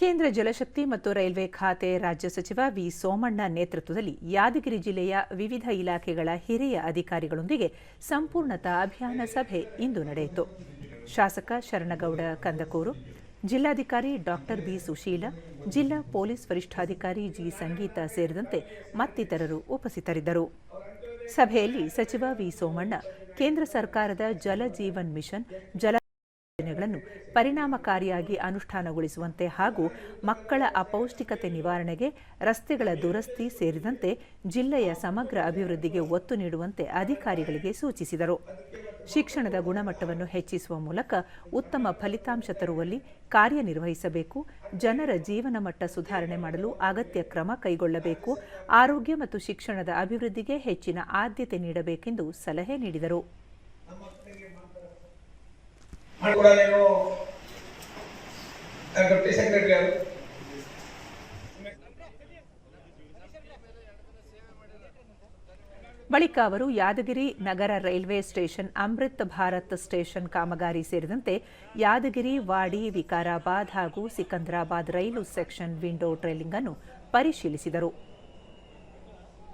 ಕೇಂದ್ರ ಜಲಶಕ್ತಿ ಮತ್ತು ರೈಲ್ವೆ ಖಾತೆ ರಾಜ್ಯ ಸಚಿವ ವಿ ಸೋಮಣ್ಣ ನೇತೃತ್ವದಲ್ಲಿ ಯಾದಗಿರಿ ಜಿಲ್ಲೆಯ ವಿವಿಧ ಇಲಾಖೆಗಳ ಹಿರಿಯ ಅಧಿಕಾರಿಗಳೊಂದಿಗೆ ಸಂಪೂರ್ಣತಾ ಅಭಿಯಾನ ಸಭೆ ಇಂದು ನಡೆಯಿತು. ಶಾಸಕ ಶರಣಗೌಡ ಕಂದಕೂರು, ಜಿಲ್ಲಾಧಿಕಾರಿ ಡಾಕ್ಟರ್ ಬಿ ಸುಶೀಲ, ಜಿಲ್ಲಾ ಪೊಲೀಸ್ ವರಿಷ್ಠಾಧಿಕಾರಿ ಜಿ ಸಂಗೀತ ಸೇರಿದಂತೆ ಮತ್ತಿತರರು ಉಪಸ್ಥಿತರಿದ್ದರು. ಸಭೆಯಲ್ಲಿ ಸಚಿವ ವಿ ಸೋಮಣ್ಣ, ಕೇಂದ್ರ ಸರ್ಕಾರದ ಜಲ ಜೀವನ್ ಮಿಷನ್, ಜಲ ಯೋಜನೆಗಳನ್ನು ಪರಿಣಾಮಕಾರಿಯಾಗಿ ಅನುಷ್ಠಾನಗೊಳಿಸುವಂತೆ ಹಾಗೂ ಮಕ್ಕಳ ಅಪೌಷ್ಟಿಕತೆ ನಿವಾರಣೆಗೆ ರಸ್ತೆಗಳ ದುರಸ್ತಿ ಸೇರಿದಂತೆ ಜಿಲ್ಲೆಯ ಸಮಗ್ರ ಅಭಿವೃದ್ಧಿಗೆ ಒತ್ತು ನೀಡುವಂತೆ ಅಧಿಕಾರಿಗಳಿಗೆ ಸೂಚಿಸಿದರು. ಶಿಕ್ಷಣದ ಗುಣಮಟ್ಟವನ್ನು ಹೆಚ್ಚಿಸುವ ಮೂಲಕ ಉತ್ತಮ ಫಲಿತಾಂಶ ತರುವಲ್ಲಿ ಕಾರ್ಯನಿರ್ವಹಿಸಬೇಕು, ಜನರ ಜೀವನ ಮಟ್ಟ ಸುಧಾರಣೆ ಮಾಡಲು ಅಗತ್ಯ ಕ್ರಮ ಕೈಗೊಳ್ಳಬೇಕು, ಆರೋಗ್ಯ ಮತ್ತು ಶಿಕ್ಷಣದ ಅಭಿವೃದ್ಧಿಗೆ ಹೆಚ್ಚಿನ ಆದ್ಯತೆ ನೀಡಬೇಕೆಂದು ಸಲಹೆ ನೀಡಿದರು. ಕೂಡ నేను ಡೆಪ್ಟಿ ಸೆಕ್ರೆಟರಿ ಅವರು. ಬಳಿಕ ಅವರು ಯಾದಗಿರಿ ನಗರ railway station, Amrit Bharat station ಕಾಮಗಾರಿ ಸೇರಿದಂತೆ ಯಾದಗಿರಿ, ವಾಡಿ, ವಿಕಾರಾಬಾದ್ ಹಾಗೂ Secunderabad rail section window trailing ಅನ್ನು ಪರಿಶೀಲಿಸಿದರು.